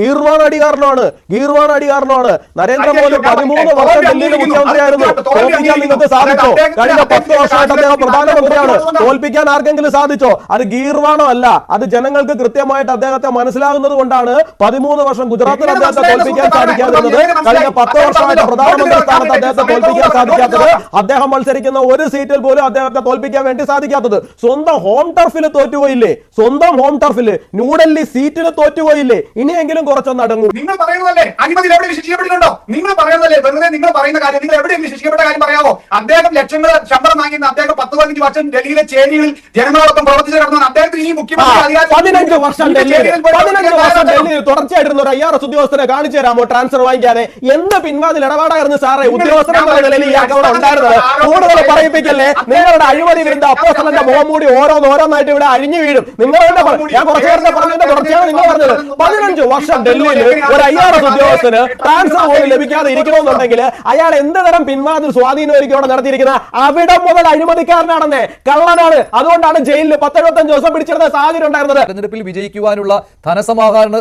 ഗീർവാൺ അടികാരനാണ്. ഗീർവാൻ ഗീർവാൺ അടി കാരണമാണ് നരേന്ദ്രമോദി പതിമൂന്ന് വർഷം ഡൽഹിയിലെ മുഖ്യമന്ത്രിയായിരുന്നു. തോൽപ്പിക്കാൻ നിങ്ങൾക്ക് സാധിച്ചോ? കഴിഞ്ഞ പത്ത് വർഷമായിട്ട് അദ്ദേഹം പ്രധാനമന്ത്രിയാണ്. തോൽപ്പിക്കാൻ ആർക്കെങ്കിലും സാധിച്ചോ? അത് ഗീർവാണോ അല്ല. അത് ജനങ്ങൾക്ക് കൃത്യമായിട്ട് അദ്ദേഹത്തെ മനസ്സിലാകുന്നത് കൊണ്ടാണ് പതിമൂന്ന് വർഷം ഗുജറാത്തിൽ അദ്ദേഹത്തെ തോൽപ്പിക്കാൻ സാധിക്കാതിരുന്നത്. കഴിഞ്ഞ പത്ത് വർഷമായിട്ട് പ്രധാനമന്ത്രി സ്ഥാനത്ത് അദ്ദേഹത്തെ തോൽപ്പിക്കാൻ സാധിക്കാത്തത് അദ്ദേഹം മത്സരിക്കുന്ന ഒരു സീറ്റിൽ പോലും അദ്ദേഹത്തെ തോൽപ്പിക്കാൻ വേണ്ടി സാധിക്കാത്തത്. സ്വന്തം ഹോം ടർഫിൽ തോറ്റുപോയില്ലേ? സ്വന്തം ഹോം ടർഫിൽ ന്യൂഡൽഹി സീറ്റിൽ തോറ്റുപോയില്ലേ? ഇനിയെങ്കിലും കുറച്ചൊന്ന് നടന്നു നിങ്ങൾ പറയുന്നതല്ലേ അനുമതി എവിടെ ശിക്ഷിക്കപ്പെട്ടിട്ടുണ്ടോ നിങ്ങൾ പറയുന്നതല്ലേ വെറുതെ നിങ്ങൾ പറയുന്ന കാര്യം നിങ്ങൾ എവിടെയെങ്കിലും ശിക്ഷിക്കപ്പെട്ട കാര്യം പറയാമോ അദ്ദേഹം ലക്ഷങ്ങൾ ശമ്പളം വാങ്ങിയിരുന്ന അദ്ദേഹം പത്ത് പതിനഞ്ച് വർഷം ഡൽഹിയിലെ ചേരിയിൽ ജനങ്ങളോടൊപ്പം പ്രവർത്തിച്ചു കിടന്നു അദ്ദേഹത്തിന് ഈ മുഖ്യമന്ത്രി പതിനഞ്ച് വർഷം ഡൽഹിയിൽ പതിനഞ്ച് ഡൽഹിയിൽ തുടർച്ചയായിട്ടിരുന്ന ഒരു ഐ ആർ എസ് ഉദ്യോഗസ്ഥനെ കാണിച്ചു തരാമോ ട്രാൻസ്ഫർ വാങ്ങിക്കാതെ എന്ത് പിൻവാതിൽ ഇടപാടായിരുന്നു സാറേ ഉദ്യോഗസ്ഥനെ നിലയിൽ ഉണ്ടായിരുന്നത് കൂടുതൽ പറയിപ്പിക്കല്ലേ നിങ്ങളുടെ അഴിമതി വിരുദ്ധ അപ്പോസ്റ്റലന്റെ മുഖം മൂടി ഓരോന്നോരോന്നായിട്ട് ഇവിടെ അഴിഞ്ഞു വീഴും നിങ്ങളുടെ ഞാൻ കുറച്ചു നേരത്തെ പറഞ്ഞതിന്റെ തുടർച്ചയാണ് നിങ്ങൾ പറഞ്ഞത് പതിനഞ്ച് വർഷം ഡൽഹിയിൽ ഒരു ഐ ആർ എസ് ഉദ്യോഗസ്ഥന് ട്രാൻസ്ഫർ പോലും ലഭിക്കാതെ ഇരിക്കണമെന്നുണ്ടെങ്കിൽ അയാൾ എന്ത് തരം പിൻവാതിൽ സ്വാധീനമായിരിക്കും അവിടെ നടത്തിയിരിക്കുന്നത്? അവിടെ മുതൽ അഴിമതിക്കാരനാണെന്നേ കള്ളനാണ്. അതുകൊണ്ടാണ് ജയിലിൽ പത്തെഴുപത്തഞ്ച് ദിവസം പിടിച്ചിരുന്ന സാഹചര്യം ഉണ്ടായിരുന്നത്. തെരഞ്ഞെടുപ്പിൽ വിജയിക്കുവാനുള്ള ധനസമാഹരണ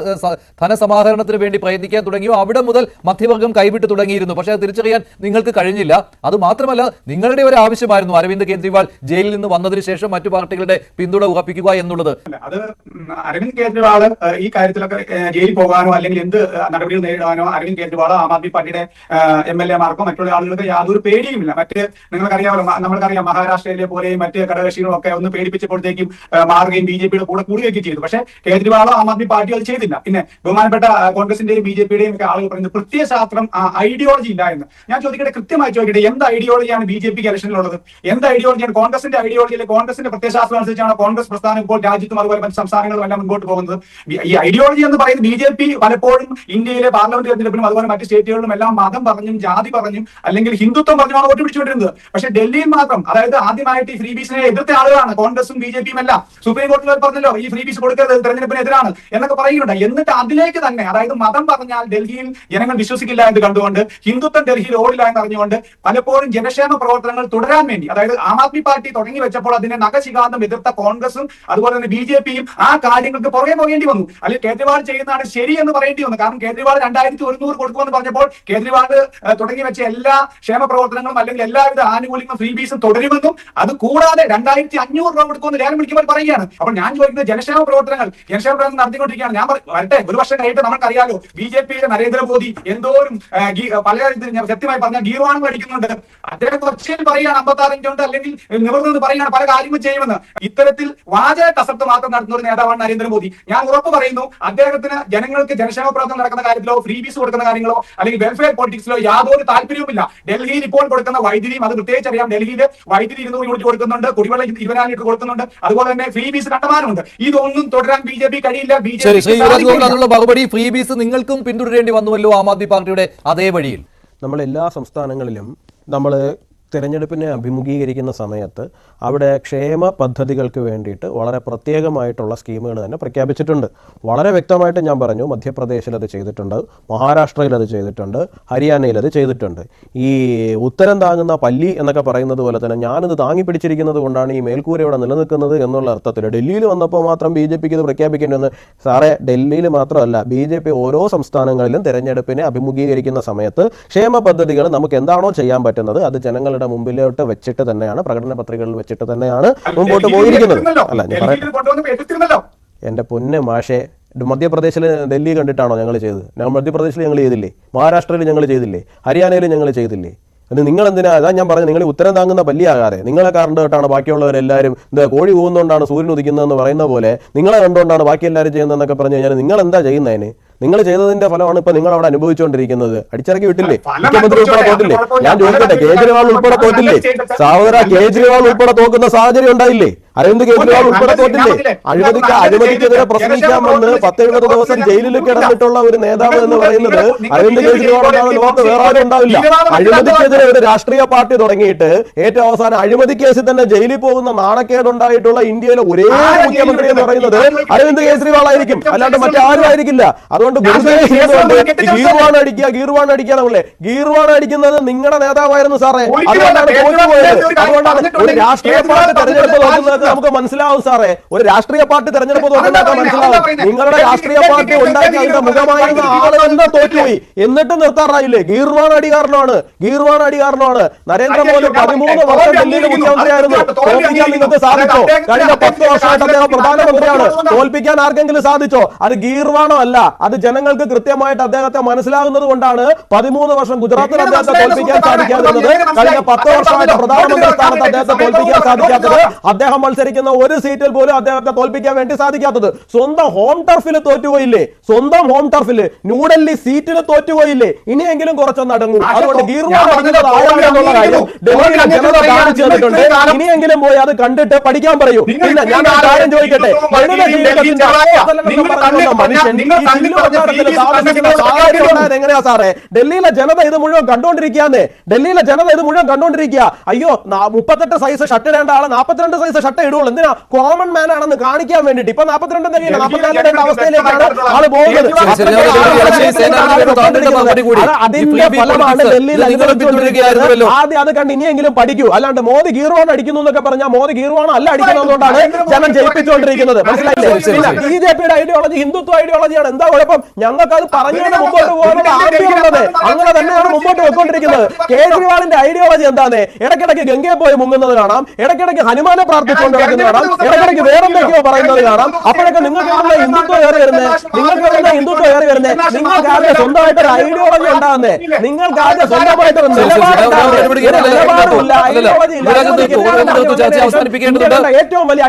ധനസമാഹരണത്തിന് വേണ്ടി പ്രയത്നിക്കാൻ തുടങ്ങിയോ? അവിടെ മുതൽ മധ്യവർഗം കൈവിട്ട് തുടങ്ങിയിരുന്നു. പക്ഷേ അത് തിരിച്ചറിയാൻ നിങ്ങൾക്ക് കഴിഞ്ഞില്ല. അത് മാത്രമല്ല നിങ്ങളുടെ ഒരു ആവശ്യമായിരുന്നു അരവിന്ദ് കെജ്രിവാൾ ജയിലിൽ നിന്ന് വന്നതിന് ശേഷം മറ്റു പാർട്ടികളുടെ പിന്തുണ ഉറപ്പിക്കുക എന്നുള്ളത്. അല്ല, അത് അരവിന്ദ് കെജ്രിവാൾ ഈ കാര്യത്തിലൊക്കെ ജയിൽ ജയിലിൽ പോകാനോ അല്ലെങ്കിൽ എന്ത് നടപടികൾ നേരിടാനോ അരവിന്ദ് കെജ്രിവാളോ ആം ആദ്മി പാർട്ടിയുടെ എം എൽ എമാർക്കോ മറ്റുള്ള ആളുകൾക്ക് യാതൊരു പേടിയുമില്ല. മറ്റ് നിങ്ങൾക്കറിയാമല്ലോ നമ്മൾക്കറിയാം മഹാരാഷ്ട്രയിലെ പോലെയും മറ്റ് ഘടകകക്ഷികളും ഒക്കെ ഒന്ന് പേടിപ്പിച്ചപ്പോഴത്തേക്കും മാറുകയും ബി ജെ പിയുടെ കൂടെ കൂടുകയൊക്കെ ചെയ്തു. പക്ഷേ കേജ്രിവാളോ ആം ആദ്മി പാർട്ടിയോ അത് ചെയ്തില്ല. പിന്നെ ബഹുമാനപ്പെട്ട കോൺഗ്രസിന്റെയും ബി ജെ പിയുടെയും ഒക്കെ ആളുകൾ പറയുന്നത് പ്രത്യയശാസ്ത്രം ഐഡിയോളജി ഇല്ല എന്ന്. ഞാൻ ചോദിക്കട്ടെ കൃത്യമായി ചോദിക്കട്ടെ എന്ത് ഐഡിയോളജിയാണ് ബി ജെ പിക്ക് ഇലക്ഷനിലുള്ളത്? എന്ത് ഐഡിയോളജിയാണ് കോൺഗ്രസിന്റെ ഐഡിയോളജിയിലെ കോൺഗ്രസിന്റെ പ്രത്യയശാസ്ത്രം അനുസരിച്ചാണ് കോൺഗ്രസ് പ്രസ്ഥാനം ഇപ്പോൾ രാജ്യത്തും അതുപോലെ മറ്റ് സംസ്ഥാനങ്ങളും എല്ലാം മുൻപോട്ട് പോകുന്നത്? ഈ ഐഡിയോളജി എന്ന് പറയുന്നത് ബി ജെ പി പലപ്പോഴും ഇന്ത്യയിലെ പാർലമെന്റ് തെരഞ്ഞെടുപ്പിലും അതുപോലെ മറ്റ് സ്റ്റേറ്റുകളിലും എല്ലാം മതം പറഞ്ഞും ജാതി പറഞ്ഞും അല്ലെങ്കിൽ ഹിന്ദുത്വം പറഞ്ഞുമാണ് വോട്ട് പിടിച്ചുകൊണ്ടിരുന്നത്. പക്ഷെ ഡൽഹിയിൽ മാത്രം അതായത് ആദ്യമായിട്ട് ഈ ഫ്രീ ബീസിനെ എതിർത്ത ആളുകളാണ്. കോൺഗ്രസും ബിജെപിയും എല്ലാം. സുപ്രീം കോടതി പറഞ്ഞല്ലോ ഈ ഫ്രീ ബീസ് കൊടുക്കരുത് തെരഞ്ഞെടുപ്പിനെതിരാണ് എന്നൊക്കെ പറയുന്നുണ്ട്. എന്നിട്ട് അതിലേക്ക് തന്നെ അതായത് മതം പറഞ്ഞാൽ ഡൽഹിയിൽ ജനങ്ങൾ വിശ്വസിക്കില്ല എന്ന് കണ്ടുകൊണ്ട് ഹിന്ദുത്വം ഡൽഹിയിൽ ഓടില്ല എന്ന് അറിഞ്ഞുകൊണ്ട് പലപ്പോഴും ജനക്ഷേമ പ്രവർത്തനങ്ങൾ തുടരാൻ വേണ്ടി അതായത് ആം ആദ്മി പാർട്ടി തുടങ്ങി വെച്ചപ്പോൾ അതിനെ നഖശികാന്തം എതിർത്ത കോൺഗ്രസും അതുപോലെ തന്നെ ബി ജെ പിയും ആ കാര്യങ്ങൾക്ക് പുറകെ പോകേണ്ടി വന്നു. അല്ലെങ്കിൽ കേജ്രിവാൾ ചെയ്യുന്നതാണ് ശരി എന്ന് പറയേണ്ടി വന്നു. കാരണം കേജ്രിവാൾ രണ്ടായിരത്തി ഒരുന്നൂറ് കൊടുക്കുമെന്ന് പറഞ്ഞപ്പോൾ കേജ്രിവാൾ തുടങ്ങി വെച്ച എല്ലാ ക്ഷേമ പ്രവർത്തനങ്ങളും അല്ലെങ്കിൽ എല്ലാവിധ ആനുകൂല്യങ്ങളും ഫ്രീ ബീസും തുടരുമെന്നും അത് കൂടാതെ രണ്ടായിരത്തി അഞ്ഞൂറ് രൂപ കൊടുക്കുമെന്ന് ഞാൻ വിളിക്കുമ്പോൾ പറയുകയാണ്. അപ്പോൾ ഞാൻ ചോദിക്കുന്നത് ജനക്ഷേമ പ്രവർത്തനങ്ങൾ ജനക്ഷേമ പ്രവർത്തനം നടത്തിക്കൊണ്ടിരിക്കുകയാണ്. ഞാൻ വരട്ടെ ഒരു വർഷം കഴിഞ്ഞിട്ട് നമുക്കറിയാലോ ബി ജെ പിയുടെ നരേന്ദ്രമോദി എന്തോരും പല ഞാൻ സത്യമായി പറഞ്ഞാൽ ഗീർവാണം അടിക്കുന്നുണ്ട്. അദ്ദേഹം കൊച്ചിയിൽ പറയുകയാണ് അമ്പത്തി ആറ് ഇഞ്ചുണ്ട് അല്ലെങ്കിൽ നിവർന്നു പറയുകയാണ് പല കാര്യങ്ങളും ചെയ്യുമെന്ന്. ഇത്തരത്തിൽ വാചക കസർത്ത് മാത്രം നടത്തുന്ന ഒരു നേതാവാണ് നരേന്ദ്രമോദി. ഞാൻ ഉറപ്പ് പറയുന്നു അദ്ദേഹത്തിന് ജനങ്ങൾക്ക് ജനക്ഷേമ പ്രവർത്തനം നടക്കുന്ന കാര്യത്തിലോ ഫ്രീ ബീസ് കൊടുക്കുന്ന കാര്യങ്ങളോ അല്ലെങ്കിൽ വെൽഫെയർ പൊളിറ്റിക്സിലോ യാതൊരു താല്പര്യവുമില്ല. ഡൽഹിയിൽ ഇപ്പോൾ കൊടുക്കുന്ന വൈദ്യുതിയും അത് പ്രത്യേകിച്ച് അറിയാം ഡൽഹിയിൽ വൈദ്യുതി ഇരുന്നൂറ് യൂണിറ്റ് കൊടുക്കുന്നുണ്ട് കുടിവെള്ളം ഇരുപതിനായിരം ലിറ്റർ കൊടുക്കുന്നുണ്ട്. അതുപോലെ തന്നെ ഫ്രീ ബീസ് കണ്ടമാനമുണ്ട്. ഇതൊന്നും തുടരാൻ ബി ജെ പി കഴിയില്ല. ബി ജെ പി അതിനുള്ള മറുപടി. ഫ്രീ ബീസ് നിങ്ങൾക്കും പിന്തുടരേണ്ടി വന്നുവല്ലോ ആം ആദ്മി പാർട്ടിയുടെ അതേ വഴിയിൽ. നമ്മൾ എല്ലാ സംസ്ഥാനങ്ങളിലും നമ്മൾ തിരഞ്ഞെടുപ്പിനെ അഭിമുഖീകരിക്കുന്ന സമയത്ത് അവിടെ ക്ഷേമ പദ്ധതികൾക്ക് വേണ്ടിയിട്ട് വളരെ പ്രത്യേകമായിട്ടുള്ള സ്കീമുകൾ തന്നെ പ്രഖ്യാപിച്ചിട്ടുണ്ട്. വളരെ വ്യക്തമായിട്ട് ഞാൻ പറഞ്ഞു മധ്യപ്രദേശിൽ അത് ചെയ്തിട്ടുണ്ട് മഹാരാഷ്ട്രയിൽ അത് ചെയ്തിട്ടുണ്ട് ഹരിയാനയിൽ അത് ചെയ്തിട്ടുണ്ട്. ഈ ഉത്തരം താങ്ങുന്ന പല്ലി എന്നൊക്കെ പറയുന്നത് പോലെ തന്നെ ഞാനിത് താങ്ങി പിടിച്ചിരിക്കുന്നത് കൊണ്ടാണ് ഈ മേൽക്കൂര ഇവിടെ നിലനിൽക്കുന്നത് എന്നുള്ള അർത്ഥത്തിൽ ഡൽഹിയിൽ വന്നപ്പോൾ മാത്രം ബി ജെ പിക്ക് ഇത് പ്രഖ്യാപിക്കേണ്ടതെന്ന് സാറേ ഡൽഹിയിൽ മാത്രമല്ല ബി ജെ പി ഓരോ സംസ്ഥാനങ്ങളിലും തിരഞ്ഞെടുപ്പിനെ അഭിമുഖീകരിക്കുന്ന സമയത്ത് ക്ഷേമ പദ്ധതികൾ നമുക്ക് എന്താണോ ചെയ്യാൻ പറ്റുന്നത് അത് ജനങ്ങളുടെ മുമ്പിലോട്ട് വെച്ചിട്ട് തന്നെയാണ് പ്രകടന പത്രികകളിൽ വെച്ചിട്ട് തന്നെയാണ് മുമ്പോട്ട് പോയിരിക്കുന്നത്. അല്ല ഞാൻ പറയാം എന്റെ പൊന്നെ മാഷെ മധ്യപ്രദേശിൽ ഡൽഹി കണ്ടിട്ടാണോ ഞങ്ങൾ ചെയ്തത്? ഞങ്ങൾ മധ്യപ്രദേശിൽ ഞങ്ങൾ ചെയ്തില്ലേ? മഹാരാഷ്ട്രയിൽ ഞങ്ങൾ ചെയ്തില്ലേ? ഹരിയാനയിൽ ഞങ്ങൾ ചെയ്തില്ലേ? അത് നിങ്ങൾ എന്തിനാ അതാ ഞാൻ പറഞ്ഞു നിങ്ങൾ ഉത്തരം താങ്ങുന്ന പല്ലിയാകാതെ. നിങ്ങളെ കണ്ടുകൊണ്ടാണ് ബാക്കിയുള്ളവരെല്ലാവരും ഇത് കോഴി പോകുന്നതുകൊണ്ടാണ് സൂര്യൻ ഉദിക്കുന്നതെന്ന് പറയുന്ന പോലെ നിങ്ങളെ കണ്ടുകൊണ്ടാണ് ബാക്കി എല്ലാവരും ചെയ്യുന്നതെന്നൊക്കെ പറഞ്ഞു കഴിഞ്ഞാൽ നിങ്ങൾ എന്താ ചെയ്യുന്നതിന്? നിങ്ങൾ ചെയ്തതിന്റെ ഫലമാണ് ഇപ്പൊ നിങ്ങൾ അവിടെ അനുഭവിച്ചുകൊണ്ടിരിക്കുന്നത്. അടിച്ചിറക്കി വിട്ടില്ലേ? മുഖ്യമന്ത്രി ഉൾപ്പെടെ പോയിട്ടില്ലേ? തോറ്റില്ലേ ഞാൻ ചോദിക്കട്ടെ. കേജ്രിവാൾ ഉൾപ്പെടെ പോയിട്ടില്ലേ? തോറ്റില്ലേ. സഹോദര കേജ്രിവാൾ ഉൾപ്പെടെ തോക്കുന്ന സാഹചര്യം ഉണ്ടായില്ലേ? അരവിന്ദ് കേജ്രിവാൾ ഉൾപ്പെടെ തോറ്റില്ലേ? അഴിമതിക്ക് അഴിമതിക്കെതിരെ പ്രസംഗിക്കാമെന്ന് പത്തെഴുപത് ദിവസം ജയിലിൽ കിടന്നിട്ടുള്ള ഒരു നേതാവ് എന്ന് പറയുന്നത് അരവിന്ദ് കേജ്രിവാൾ ഉണ്ടാകുന്ന ലോകത്ത് വേറെ ആരും ഉണ്ടാവില്ല. അഴിമതിക്കെതിരെ ഒരു രാഷ്ട്രീയ പാർട്ടി തുടങ്ങിയിട്ട് ഏറ്റവും അവസാനം അഴിമതി കേസിൽ തന്നെ ജയിലിൽ പോകുന്ന നാണക്കേടുണ്ടായിട്ടുള്ള ഇന്ത്യയിലെ ഒരേ മുഖ്യമന്ത്രി എന്ന് പറയുന്നത് അരവിന്ദ് കേജ്രിവാൾ ആയിരിക്കും അല്ലാണ്ട് മറ്റാരും ആയിരിക്കില്ല. അതുകൊണ്ട് ഗീർവാണ് അടിക്കുക ഗീർവാൺ അടിക്കുക നമ്മളെ. ഗീർവാൺ അടിക്കുന്നത് നിങ്ങളുടെ നേതാവായിരുന്നു സാറേ. അതുകൊണ്ടാണ് തോറ്റുപോയത്. അതുകൊണ്ടാണ് ഒരു രാഷ്ട്രീയ പാർട്ടി തെരഞ്ഞെടുപ്പ് നോക്കുന്നത് നമുക്ക് മനസ്സിലാവും സാറേ. ഒരു രാഷ്ട്രീയ പാർട്ടി തെരഞ്ഞെടുപ്പ് തോന്നുന്നതൊക്കെ മനസ്സിലാവും. നിങ്ങളുടെ രാഷ്ട്രീയ പാർട്ടി ഉണ്ടാക്കി അതിന്റെ മുഖമായിരുന്ന ആൾ തന്നെ തോറ്റുപോയി? എന്നിട്ട് നിർത്താറായില്ലേ? ഗീർവാൻ അടികാരനാണ് ഗീർവാൻ അടികാരനാണ് നരേന്ദ്രമോദി പതിമൂന്ന് വർഷം ഡൽഹിയിൽ മുഖ്യമന്ത്രിയായിരുന്നു. തോൽപ്പിക്കാൻ നിങ്ങൾക്ക് സാധിച്ചോ? കഴിഞ്ഞ പത്ത് വർഷമായിട്ട് അദ്ദേഹം പ്രധാനമന്ത്രിയാണ്. തോൽപ്പിക്കാൻ ആർക്കെങ്കിലും സാധിച്ചോ? അത് ഗീർവാണോ അല്ല. അത് ജനങ്ങൾക്ക് കൃത്യമായിട്ട് അദ്ദേഹത്തെ മനസ്സിലാകുന്നത് കൊണ്ടാണ് പതിമൂന്ന് വർഷം ഗുജറാത്തിൽ അദ്ദേഹത്തെ തോൽപ്പിക്കാൻ സാധിക്കാതിരുന്നത് കഴിഞ്ഞ പത്ത് വർഷമായിട്ട് പ്രധാനമന്ത്രി സ്ഥാനത്ത് അദ്ദേഹത്തെ തോൽപ്പിക്കാൻ സാധിക്കാത്തത് അദ്ദേഹം മത്സരിക്കുന്ന ഒരു സീറ്റിൽ പോലും അദ്ദേഹത്തെ തോൽപ്പിക്കാൻ വേണ്ടി സാധിക്കാത്തത്. സ്വന്തം ഹോം ടർഫിൽ തോറ്റുപോയില്ലേ? സ്വന്തം ഹോം ടർഫിൽ ന്യൂഡൽഹി സീറ്റിൽ തോറ്റുപോയില്ലേ? ഇനിയെങ്കിലും കുറച്ചൊന്ന് അടങ്ങും. അതുകൊണ്ട് ഇനിയെങ്കിലും പോയി അത് കണ്ടിട്ട് പഠിക്കാൻ പറയൂ. പിന്നെ ഞാൻ കാര്യം ചോദിക്കട്ടെ. എങ്ങനെയാ സാറേ? ഡൽഹിയിലെ ജനത ഇത് മുഴുവൻ കണ്ടോണ്ടിരിക്കാന്നേ ഡൽഹിയിലെ ജനത ഇത് മുഴുവൻ കണ്ടോണ്ടിരിക്കുക അയ്യോ മുപ്പത്തെട്ട് സൈസ് ഷർട്ട് ഇടേണ്ട ആളെ നാപ്പത്തിരണ്ട് സൈസ് ഷർട്ട് ഇടുള്ളൂ എന്തിനാ? കോമൺ മാൻ ആണെന്ന് കാണിക്കാൻ വേണ്ടിട്ട് ഇപ്പൊ നാപ്പത്തിരണ്ട് തന്നെയില്ല നാപ്പത്തിനാല് ഇടേണ്ട അവസ്ഥയിലേക്കാണ് ആൾ പോകുന്നത്. അതിന്റെ ഫലമാണ് ഡൽഹിയിൽ പിന്തുടരുകയായിരുന്നുവല്ലോ. ആദ്യം അത് കണ്ട് ഇനിയെങ്കിലും പഠിക്കൂ. അല്ലാണ്ട് മോദി ഗീർവാൺ അടിക്കുന്നു എന്നൊക്കെ പറഞ്ഞാൽ മോദി ഗീർവാൺ അല്ല അടിക്കുന്നതുകൊണ്ടാണ് ജനം ജയിപ്പിച്ചുകൊണ്ടിരിക്കുന്നത്. മനസ്സിലായില്ലേ. ബി ജെ പിയുടെ ഐഡിയോളജി ഹിന്ദുത്വ ഐഡിയോളജിയാണ് എന്താ കുഴപ്പം? ഞങ്ങൾക്ക് അത് പറഞ്ഞുകൊണ്ട് മുമ്പോട്ട് പോകാനുള്ള ആഗ്രഹമുള്ളത് അങ്ങനെ തന്നെയാണ് മുമ്പോട്ട് പോയിക്കൊണ്ടിരിക്കുന്നത്. കേജ്രിവാളിന്റെ ഐഡിയോളജി എന്താണ്? ഇടയ്ക്കിടയ്ക്ക് ഗംഗയെ പോയി മുങ്ങുന്നത് കാണാം ഇടയ്ക്കിടയ്ക്ക് ഹനുമാനെ നടക്കുന്നത് കാണാം. ഇടയ്ക്കിടയ്ക്ക് വേറെന്തൊക്കെയോ പറയുന്നത് കാണാം. അപ്പോഴൊക്കെ നിങ്ങൾക്ക് ഹിന്ദുത്വം കയറി വരുന്നത്. നിങ്ങൾക്ക് എവിടെ ഹിന്ദുത്വം കയറി വരുന്നത്. നിങ്ങൾക്ക് ആദ്യം സ്വന്തമായിട്ട് ഒരു ഐഡിയോളജി ഉണ്ടാകുന്നത് നിങ്ങൾക്ക് ആദ്യം സ്വന്തമായിട്ട് ഒരു. ഐഡിയോളജി ഇവിടെ ഇവിടെ അവസാനിപ്പിക്കേണ്ടതുണ്ട്. ഏറ്റവും വലിയ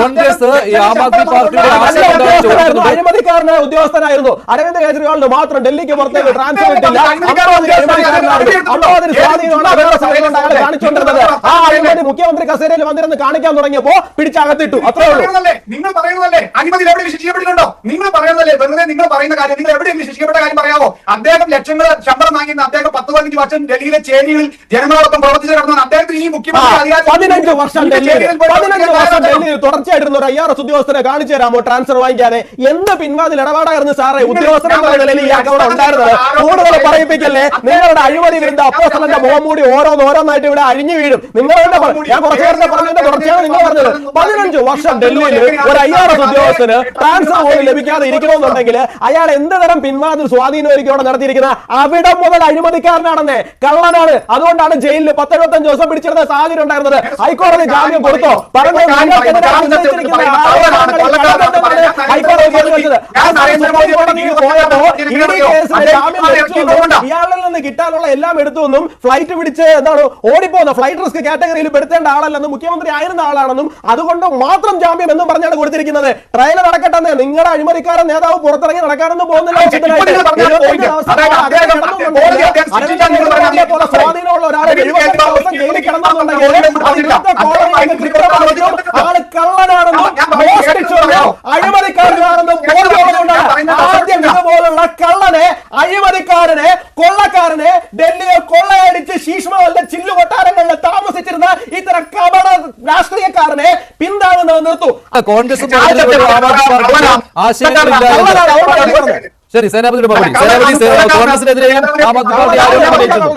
കോൺഗ്രസ് ആം ആദ്മി പാർട്ടിയുടെ ചോദിക്കുന്നുണ്ട് അഴിമതിക്കാരനായ ഉദ്യോഗസ്ഥനായിരുന്നു. അരവിന്ദ് കെജ്രിവാളിന് മാത്രം ഡൽഹിക്ക് പുറത്തേക്ക് ട്രാൻസ്ഫർ ഇട്ടില്ല കാണിച്ചുകൊണ്ടിരുന്നത് ആ അഴിമതി മുഖ്യമന്ത്രി കസേരയിൽ വന്നിരുന്ന് കാണിക്കാൻ തുടങ്ങിയപ്പോ പിടിച്ചകത്തിട്ടു. അത്രേ ഉള്ളൂ? നിങ്ങൾ പറയുന്നതല്ലേ? അനുമതി എവിടെ വിശേഷിക്കപ്പെട്ടിട്ടുണ്ടോ നിങ്ങൾ പറയുന്നതല്ലേ? വെറുതെ നിങ്ങൾ പറയുന്ന കാര്യം നിങ്ങൾ എവിടെ വിശേഷിക്കപ്പെട്ട കാര്യം പറയാമോ അദ്ദേഹം ലക്ഷങ്ങൾ ശമ്പളം വാങ്ങിയിരുന്ന അദ്ദേഹം പത്ത് പതിനഞ്ച് വർഷം ഡൽഹിയിലെ ചേരികളിൽ ജനങ്ങളോടൊപ്പം പ്രവർത്തിച്ചു നടന്ന അദ്ദേഹത്തിന് ഈ മുഖ്യമന്ത്രി തുടർച്ചയായിട്ട് പതിനഞ്ച് വർഷം ഡൽഹിയിൽ. പതിനഞ്ച് വർഷം പ്രവർത്തിക്കാൻ ഡൽഹിയിൽ തുടർച്ചയായിട്ടിരുന്ന ഒരു ഐ ആർ എസ് ഉദ്യോഗസ്ഥനെ കാണിച്ചു തരാമോ? ട്രാൻസ്ഫർ വാങ്ങിക്കാതെ. എന്ത് പിൻവാതിൽ ഇടപാടായിരുന്നു സാറേ? ഉദ്യോഗസ്ഥരെ നിലയിൽ ഉണ്ടായിരുന്നത്. കൂടുതൽ പറയിപ്പിക്കല്ലേ? നിങ്ങളുടെ അഴിമതി വിരുദ്ധ അപ്പോസ്റ്റലിന്റെ മുഖം മൂടി ഓരോന്ന് ഓരോന്നായിട്ട് ഇവിടെ അഴിഞ്ഞു വീഴും. തന്നെ ഞാൻ കുറച്ചു നേരത്തെ പറഞ്ഞതിന്റെ തുടർച്ചയാണ് നിങ്ങൾ പറഞ്ഞത്. പതിനഞ്ച് വർഷം ഡൽഹിയിൽ ഒരു ഐ ആർ എസ് ഉദ്യോഗസ്ഥന് ട്രാൻസ്ഫർ പോലും ലഭിക്കാതെ ഇരിക്കണമെന്നുണ്ടെങ്കിൽ അയാൾ എന്ത് തരം പിന്മാതിൽ സ്വാധീനമായിരിക്കും അവിടെ നടത്തിയിരിക്കുന്നത്? അവിടെ മുതൽ അഴിമതിക്കാരനാണെന്നേ. കള്ളനാണ്. അതുകൊണ്ടാണ് ജയിലിൽ പത്തെഴുപത്തഞ്ച് ദിവസം പിടിച്ചിരുന്ന സാഹചര്യം ഉണ്ടായിരുന്നത്. ഹൈക്കോടതി ജാമ്യം കൊടുത്തോ? പറഞ്ഞു ഹൈക്കോടതി പോയപ്പോ ഇയാളിൽ നിന്ന് കിട്ടാനുള്ള എല്ലാം എടുത്തുവെന്നും ഫ്ലൈറ്റ് പിടിച്ച് എന്താണ് ഓടിപ്പോന്ന ഫ്ലൈറ്റ് റിസ്ക് കാറ്റഗറിയിൽ പെടുത്തേണ്ട ആളല്ലെന്നും മുഖ്യമന്ത്രി ആയിരുന്ന ആളാണെന്നും അതുകൊണ്ട് മാത്രം ജാമ്യം എന്നും പറഞ്ഞാണ് കൊടുത്തിരിക്കുന്നത്. ട്രയൽ നടക്കട്ടെ നിങ്ങളുടെ അഴിമതിക്കാരൻ നേതാവ് പുറത്തിറങ്ങി നടക്കാനൊന്നും പോകുന്നില്ല. സ്വാധീനമുള്ള ഒരാളെ എഴുപത്തഞ്ച് point. ദിവസം അതായത് അദ്ദേഹം അദ്ദേഹം കിടന്നുകൊണ്ടിരിക്കുക. അദ്ദേഹം അരവിന്ദ് കെജ്രിവാളിനെ പോലെ സ്വാധീനമുള്ള ഒരാൾ എഴുപത്തഞ്ച് ദിവസം ജയിലിൽ കിടന്നുണ്ടെങ്കിൽ അത് ഇന്നത്തെ കോടതിയിൽ കൃത്യമായിട്ടും ആൾ കള്ളനാണെന്നും മോഷ്ടിച്ചുവെന്നും അഴിമതിക്കാരനാണെന്നും ബോധ്യമുള്ളതുകൊണ്ടാണ് ആദ്യം ഇതുപോലുള്ള കള്ളനെ അഴിമതിക്കാരനെ കൊള്ളക്കാരനെ ഡൽഹിയിൽ കൊള്ളയടിച്ച് ശീഷ്മവല്ല ചില്ലു കൊട്ടാരങ്ങളിൽ താമസിച്ചിരുന്ന ഇത്തരം കപട രാഷ്ട്രീയക്കാരനെ പിന്താങ്ങുന്നത് നിർത്തൂ കോൺഗ്രസും ആശയങ്ങളില്ല. ശരി സേനാപതിയുടെ മറുപടി സേനാപതി കോൺഗ്രസിനെതിരെയും ആം ആദ്മി പാർട്ടി ആരോപണം ഉന്നയിക്കുന്നു